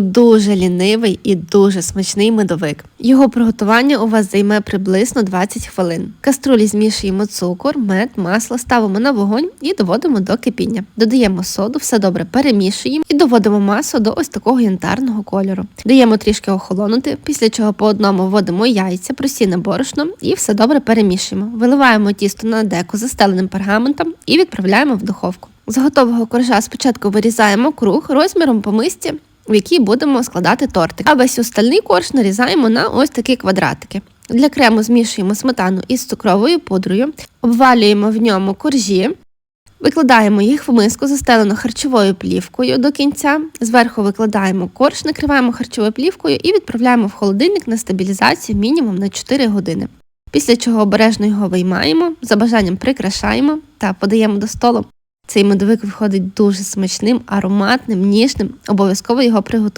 Дуже лінивий і дуже смачний медовик. Його приготування у вас займе приблизно 20 хвилин. В каструлі змішуємо цукор, мед, масло, ставимо на вогонь і доводимо до кипіння. Додаємо соду, все добре перемішуємо і доводимо масу до ось такого янтарного кольору. Даємо трішки охолонути, після чого по одному вводимо яйця, просіне борошно і все добре перемішуємо. Виливаємо тісто на деко застеленим пергаментом і відправляємо в духовку. З готового коржа спочатку вирізаємо круг розміром по мисці, в якій будемо складати тортик. А весь остальний корж нарізаємо на ось такі квадратики. Для крему змішуємо сметану із цукровою пудрою, обвалюємо в ньому коржі, викладаємо їх в миску, застелену харчовою плівкою до кінця. Зверху викладаємо корж, накриваємо харчовою плівкою і відправляємо в холодильник на стабілізацію мінімум на 4 години. Після чого обережно його виймаємо, за бажанням прикрашаємо та подаємо до столу. Цей медовик виходить дуже смачним, ароматним, ніжним. Обов'язково його приготуйте.